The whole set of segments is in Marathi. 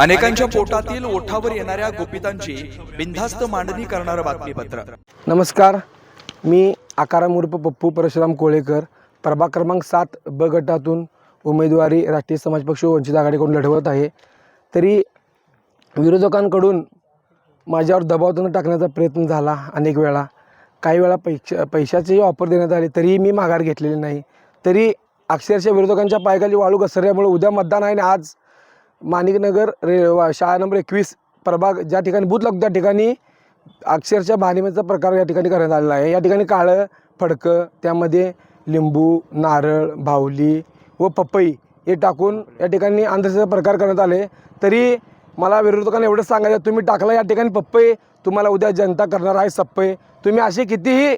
अनेकांच्या पोटातील ओठावर येणाऱ्या गोपितांची बिनधास्त मांडणी करणारं बातमीपत्र. नमस्कार. मी आकाराम उर्फ पप्पू परशुराम कोळेकर प्रभाग क्रमांक सात ब गटातून उमेदवारी राष्ट्रीय समाज पक्ष वंचित आघाडीकडून लढवत आहे. तरी विरोधकांकडून माझ्यावर दबाव त्यांना टाकण्याचा प्रयत्न झाला अनेक वेळा. काही वेळा पैशा पैशाचीही ऑफर देण्यात आली तरीही मी माघार घेतलेली नाही. तरी अक्षरशः विरोधकांच्या पायखाली वाळू घसरल्यामुळे उद्या मतदान आहे आणि आज माणिकनगर रे वा- शाळा नंबर एकवीस प्रभाग ज्या ठिकाणी बूथ लागतो त्या ठिकाणी अक्षरशः भानिमेचा प्रकार या ठिकाणी करण्यात आलेला आहे. या ठिकाणी काळं फडकं त्यामध्ये लिंबू नारळ बाहुली व पपई हे टाकून या ठिकाणी आंध्रचा प्रकार करण्यात आले. तरी मला विरोधकांना एवढंच सांगायचं तुम्ही टाकला या ठिकाणी पप्पई तुम्हाला उद्या जनता करणार आहे सप्पई. तुम्ही असे कितीही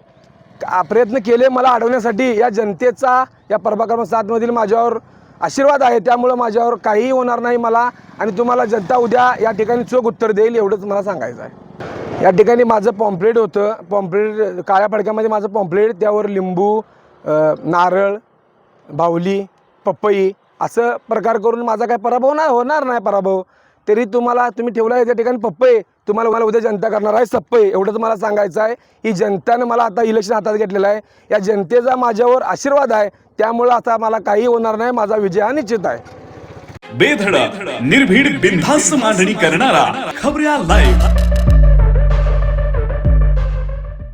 का- प्रयत्न केले मला अडवण्यासाठी या जनतेचा या प्रभाग क्रमांक सातमधील माझ्यावर आशीर्वाद आहे त्यामुळं माझ्यावर काहीही होणार नाही मला. आणि तुम्हाला जनता उद्या या ठिकाणी चोख उत्तर देईल एवढंच मला सांगायचं आहे. या ठिकाणी माझं पॉम्प्लेट होतं. पॉम्प्लेट काळ्या फडक्यामध्ये माझं पॉम्प्लेट त्यावर लिंबू नारळ बाहुली पपई असं प्रकार करून माझा काय पराभव नाही होणार नाही पराभव. तरी तुम्हाला तुम्ही ठेवला आहे त्या ठिकाणी पप्पई तुम्हाला मला उद्या जनता करणार आहे सप्पई एवढंच मला सांगायचं आहे ही जनतेनं मला आता इलेक्शन हातात घेतलेलं आहे. या जनतेचा माझ्यावर आशीर्वाद आहे. त्यामुळं आता मला काही होणार नाही माझा विजय हा निश्चित आहे. बेधडक निर्भीड बिनधास्त मांडणी करणारा खबऱ्या लाईव्ह